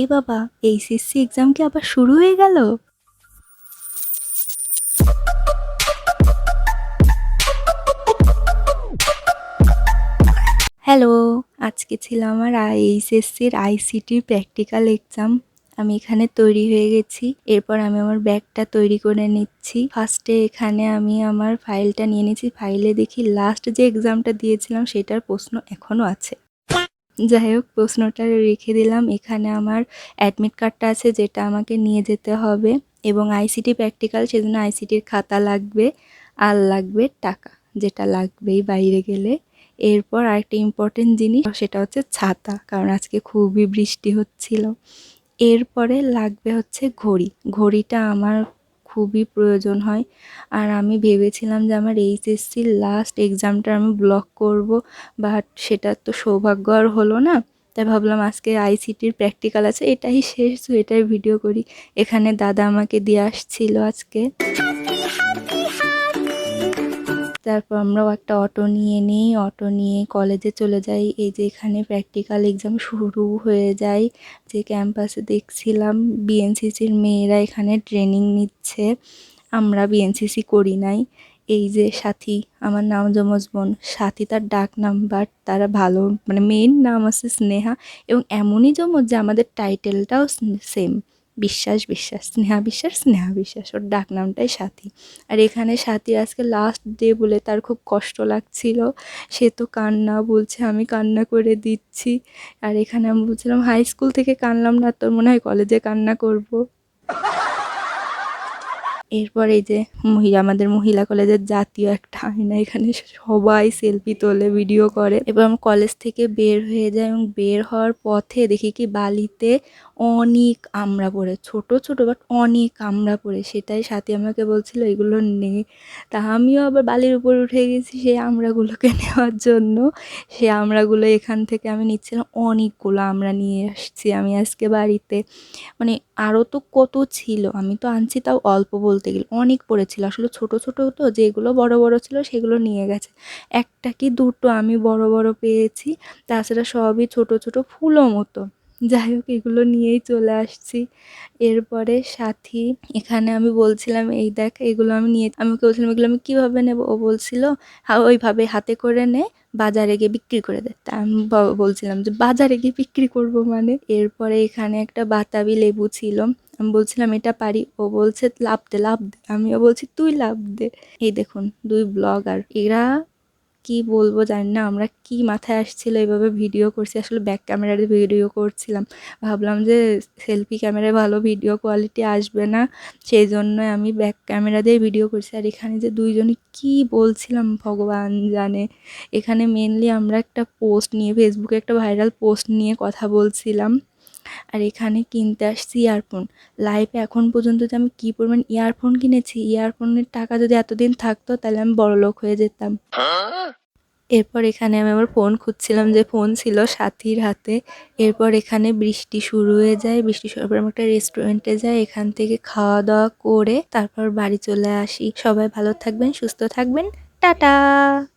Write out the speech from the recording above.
এ বাবা HSC exam কি আবার শুরু হয়ে গেল? হ্যালো আজকে ছিল আমার এইচএসসির আইসিটির প্র্যাকটিক্যাল এক্সাম আমি এখানে তৈরি হয়ে গেছি। এরপর আমি আমার ব্যাগটা তৈরি করে নিচ্ছি। ফার্স্টে এখানে আমি আমার ফাইলটা নিয়ে নিয়েছি। ফাইলে দেখি লাস্ট যে এক্সামটা দিয়েছিলাম, সেটার প্রশ্ন এখনও আছে। যাই হোক প্রশ্নটা রেখে দিলাম। এখানে আমার অ্যাডমিট কার্ডটা আছে, যেটা আমাকে নিয়ে যেতে হবে এবং আইসিটি প্র্যাকটিক্যাল সেজন্য আইসিটির খাতা লাগবে, আর লাগবে টাকা, যেটা লাগবেই বাইরে গেলে। এরপর আরেকটা ইম্পর্টেন্ট জিনিস, সেটা হচ্ছে ছাতা, কারণ আজকে খুবই বৃষ্টি হচ্ছিল। এরপরে লাগবে হচ্ছে ঘড়ি। ঘড়িটা আমার খুবই প্রয়োজন হয়। আর আমি ভেবেছিলাম যে আমার এইচএসসির লাস্ট এক্সামটা আমি ব্লক করব বাট সেটা তো সৌভাগ্য আর হলো না। তাই ভাবলাম আজকে আইসিটির প্র্যাকটিক্যাল আছে, এটাই শেষ, তো এটাই ভিডিও করি। এখানে দাদা আমাকে দিয়ে আসছিল আজকে। তারপর আমরাও একটা অটো নিয়ে নিই, অটো নিয়ে কলেজে চলে যাই। এই যে এখানে প্র্যাকটিক্যাল এক্সাম শুরু হয়ে যায়। যে ক্যাম্পাসে দেখছিলাম বিএনসিসির মেয়েরা এখানে ট্রেনিং নিচ্ছে। আমরা বিএনসিসি করি নাই। এই যে সাথী, আমার নাম যমজ বোন। সাথী তার ডাক নাম বাট তারা ভালো মানে মেইন নাম আছে স্নেহা এবং এমনই যমজ যে আমাদের টাইটেলটাও সেম বিশ্বাস বিশ্বাস, স্নেহা বিশ্বাস স্নেহা, বিশ্বাস। ওর ডাক নামটাই সাথী। আর এখানে সাথী আজকে লাস্ট ডে বলে তার খুব কষ্ট লাগছিল। সে তো কান্না, বলছে আমি কান্না করে দিচ্ছি। আর এখানে আমি বলছিলাম হাই স্কুল থেকে কানলাম না, তোর মনে হয় কলেজে কান্না করব? এরপর এই যে মহিলা, আমাদের মহিলা কলেজের জাতীয় একটা আয়না, এখানে সবাই সেলফি তোলে ভিডিও করে। আমি কলেজ থেকে বের হয়ে যায় এবং বের হওয়ার পথে দেখি কি বালিতে অনেক আমরা পড়ে, ছোট ছোট বাট অনেক আমরা পড়ে। সেটাই সাথে আমাকে বলছিল, এগুলো নে। তা আমিও আবার বালির উপর উঠে গেছি সেই আমড়াগুলোকে নেওয়ার জন্য। সেই আমড়াগুলো এখান থেকে আমি নিচ্ছিলাম, অনেকগুলো আমরা নিয়ে আসছি আমি আজকে বাড়িতে। মানে আরও তো কত ছিল, আমি তো আনছি তাও অল্প বলতে গেলে অনেক পড়েছিল। আসলে ছোট ছোট তো যেগুলো বড় বড় ছিল সেগুলো নিয়ে গেছে। একটা কি দুটো আমি বড় বড় পেয়েছি, তাছাড়া সবই ছোট ছোট ফুলও মতো। যাই হোক, এগুলো নিয়েই চলে আসছি। এরপরে সাথী, এখানে আমি বলছিলাম, এই দেখ, এগুলো আমি নিয়ে আমি ওকে বলছিলাম, এগুলো আমি কীভাবে নেব? ও বলছিল ওইভাবে হাতে করে নে, বাজারে গিয়ে বিক্রি করে দে। তা আমি বলছিলাম যে, বাজারে গিয়ে বিক্রি করব মানে? এরপরে এখানে একটা বাতাবি লেবু ছিল। আমি বলছিলাম, এটা পারি। ও বলছে, লাভ দে লাভ দে। আমিও বলছি, তুই লাভ দে। এই দেখুন, দুই ব্লগার, এরা কি বলব জানি না, আমরা কি মাথায় আসছিল এভাবে ভিডিও করছি। আসলে ব্যাক ক্যামেরাতে ভিডিও করছিলাম। ভাবলাম যে সেলফি ক্যামেরায় ভালো ভিডিও কোয়ালিটি আসবে না সেই জন্য আমি ব্যাক ক্যামেরা দিয়ে ভিডিও করছি। আর এখানে যে দুইজনে কি বলছিলাম ভগবান জানে, এখানে মেনলি আমরা একটা পোস্ট নিয়ে ফেসবুকে একটা ভাইরাল পোস্ট নিয়ে কথা বলছিলাম। আর এখানে কিনতে আসছি ইয়ারফোন লাইফে এখন পর্যন্ত যে আমি কী পরিমাণ ইয়ারফোন কিনেছি ইয়ারফোনের টাকা যদি এতদিন থাকতো, তাহলে আমি বড়লোক হয়ে যেতাম। এরপর এখানে আমি আমার ফোন খুঁজছিলাম যে ফোন ছিল সাথীর হাতে। এরপর এখানে বৃষ্টি শুরু হয়ে যায়, বৃষ্টি শুরু পর একটা রেস্টুরেন্টে যাই, এখান থেকে খাওয়া দাওয়া করে তারপর বাড়ি চলে আসি। সবাই ভালো থাকবেন, সুস্থ থাকবেন। টাটা!